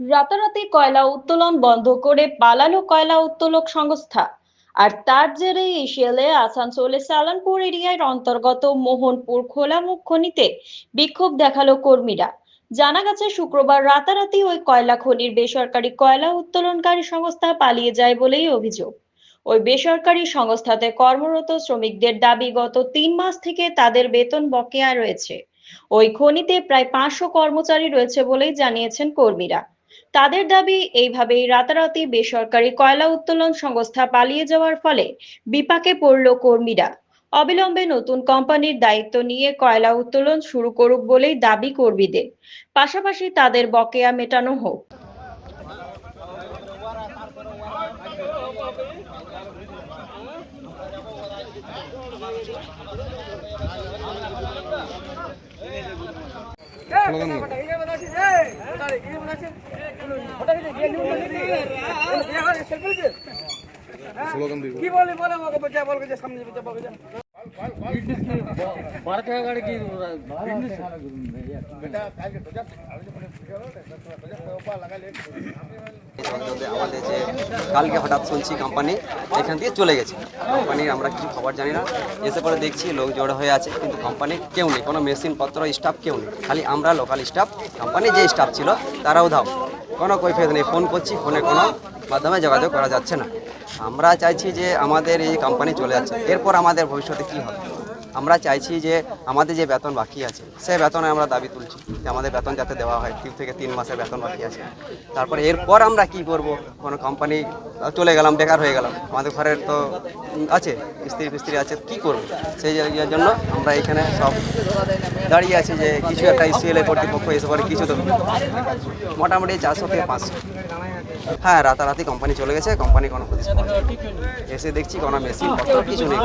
রাতারাতি কয়লা উত্তোলন বন্ধ করে পালালো কয়লা উত্তোলক সংস্থা। আর তার জেরে এশিয়ালে আসানসোলে সালানপুর এরিয়ার অন্তর্গত মোহনপুর খোলামুখ খনিতে বিক্ষোভ দেখাল কর্মীরা। জানা গেছে, শুক্রবার রাতারাতি ওই কয়লা খনির বেসরকারি কয়লা উত্তোলনকারী সংস্থা পালিয়ে যায় বলেই অভিযোগ। ওই বেসরকারি সংস্থাতে কর্মরত শ্রমিকদের দাবি, গত তিন মাস থেকে তাদের বেতন বকেয়া রয়েছে। ওই খনিতে প্রায় পাঁচশো কর্মচারী রয়েছে বলেই জানিয়েছেন কর্মীরা। তাদের দাবি, এইভাবেই রাতারাতি বেসরকারি কয়লা উত্তোলন সংস্থা পালিয়ে যাওয়ার ফলে বিপাকে পড়ল কর্মীরা। অবিলম্বে নতুন কোম্পানির দায়িত্ব নিয়ে কয়লা উত্তোলন শুরু করুক বলেই দাবি কর্মীদের। পাশাপাশি তাদের বকেয়া মেটানো হোক। স্লোগান দিব। কি বলে বলে আমাকে বলছে বলবে যে সামনে বলছে বলবে যে। আমাদের যে কালকে হঠাৎ শুনছি কোম্পানি এখান থেকে চলে গেছে। কোম্পানির আমরা কিছু খবর জানি না। এসে পরে দেখছি লোক জড়ো হয়ে আছে, কিন্তু কোম্পানির কেউ নেই, কোনো মেশিন পত্র স্টাফ কেউ নেই। খালি আমরা লোকাল স্টাফ কোম্পানির যে স্টাফ ছিল, তারাও ধাও কোনো কৈফিয়ত নেই ফোন করছি ফোনে কোনো মাধ্যমে যোগাযোগ করা যাচ্ছে না। আমরা চাইছি যে আমাদের এই কোম্পানি চলে যাচ্ছে। এরপর আমাদের ভবিষ্যতে কী হবে? আমরা চাইছি যে আমাদের যে বেতন বাকি আছে সেই বেতনে আমরা দাবি তুলছি যে আমাদের বেতন যাতে দেওয়া হয়। তিন থেকে তিন মাসের বেতন বাকি আছে। তারপরে এরপর আমরা কি করব? কোনো কোম্পানি চলে গেলাম, বেকার হয়ে গেলাম। আমাদের ঘরের তো আছে, স্ত্রী ফিস্ত্রি আছে, কি করব? সেই জন্য আমরা এখানে সব দাঁড়িয়ে আছি যে কিছু একটা ইসিএলএ কর্তৃপক্ষ এসে করে কিছু তো মোটামুটি চারশো থেকে পাঁচশো। হ্যাঁ রাতারাতি কোম্পানি চলে গেছে কোম্পানি কোনো এসে দেখছি কোনো মেশিন কিছু নেই।